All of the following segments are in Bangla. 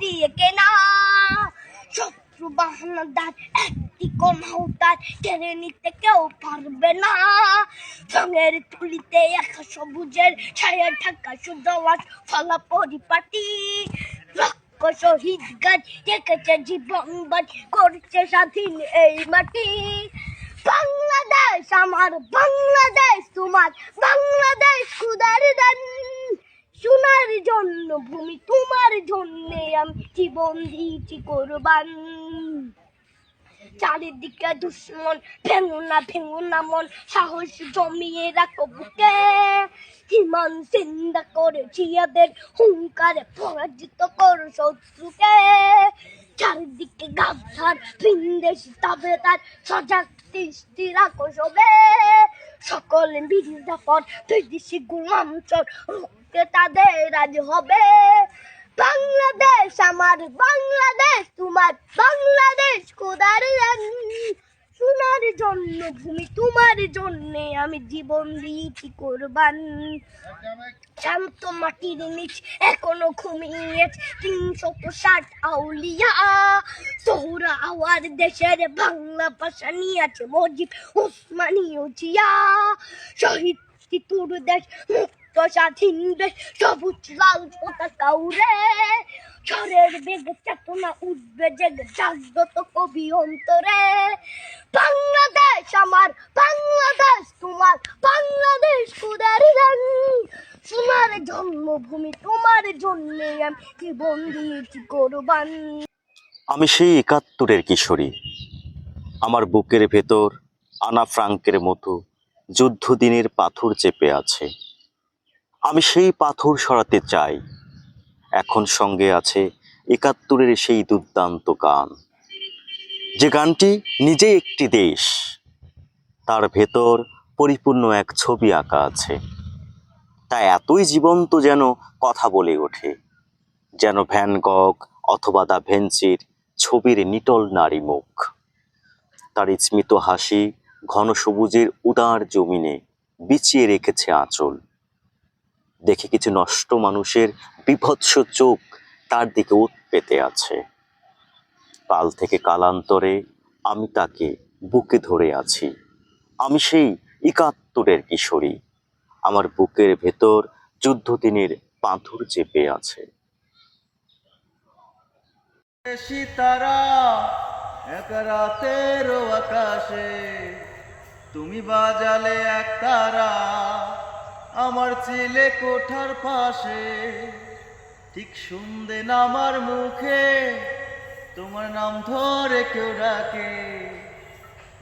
দিয়ে কেনা একটি তার কেড়ে নিতে কেউ পারবে না। রঙের তুলিতে একা সবুজের ছায়া ঢাকা সুজলাস ফলা পরিপাটি শহীদ গাছ রেখেছে জীবন করছে স্বাধীন এই মাটি। বাংলাদেশ, আমার বাংলাদেশ, তোমার বাংলাদেশ, খুদার দান জন্য ভূমি তোমার জন্য আমি জীবন দিয়েছি চারিদিকে দুশ্মন ভেঙো না ভেঙো না মন, সাহস জমিয়ে রাখো বুকে। হিমান চিন্তা করে জিয়াদের হুঙ্কারে পরাজিত করো শত্রুকে। চারিদিকে গাছার ভিনদেশি তবে তার সজাগ দৃষ্টি রাখো সবে। সকলে মির্জাফর বিদেশি গোলাম রুখতে তাদের আজ হবে। বাংলাদেশ, আমার বাংলাদেশ, তোমার বাংলাদেশ খোদার সোনার জন্য ভূমি, তোমার জন্য আমি জীবন দিয়েছি কোরবান। শান্ত মাটির নিচ এখনও ঘুমিয়ে তিনশত ষাট আউলিয়া। সোহরা আওয়ার দেশের বাংলা ভাষা নিয়ে আছে মজিব উসমানীয় জিয়া। শহীদ তিতুর দেশ, মুক্ত স্বাধীন দেশ সবুজ লাল পতাকা উড়ে ঝড়ের বেগ চেতনা উঠবে জেগে জাগ্রত কবি অন্তরে। বাংলাদেশ আমার, বাংলাদেশ তোমার, বাংলাদেশ খুদার সোনার জন্মভূমি, তোমার জন্য আমি জীবন দিয়েছি কোরবান। আমি সেই একাত্তরের কিশোরী। আমার বুকের ভেতর আনা ফ্রাঙ্কের মতো যুদ্ধদিনের পাথর চেপে আছে। আমি সেই পাথর সরাতে চাই। এখন সঙ্গে আছে একাত্তরের সেই দুর্দান্ত গান। যে গানটি নিজেই একটি দেশ, তার ভেতর পরিপূর্ণ এক ছবি আঁকা আছে। তা এতই জীবন্ত যেন কথা বলে ওঠে, যেন ভ্যান গগ অথবা দা ভেঞ্চির ছবির নিটল নারী মুখ। তার স্মিত হাসি ঘন সবুজের উদার জমিনে বিছিয়ে রেখেছে আঁচল। দেখে কিছু নষ্ট মানুষের বিভৎস চোখ তার দিকে উৎ পেতে আছে। কাল থেকে কালান্তরে আমি তাকে বুকে ধরে আছি। আমি সেই একাত্তরের কিশোরী। আমার বুকের ভেতর যুদ্ধদিনের পাথর চেপে আছে। তুমি বাজালে এক তারা। আমার ছেলে কোঠার পাশে। ঠিক শুনতে আমার মুখে, তোমার নাম ধরে কেউ ডাকে।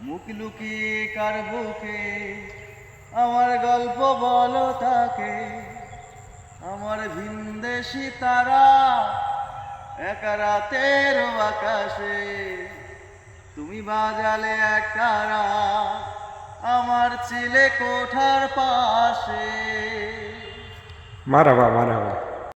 মুখ লুকিয়ে কার বুকে, আমার গল্প বলো তাকে। আমার ভিনদেশি তারা এক রাতের আকাশে। তুমি বাজালে এক তারা আমার ছেলে কোঠার পাশে। মারাবা মারাবা।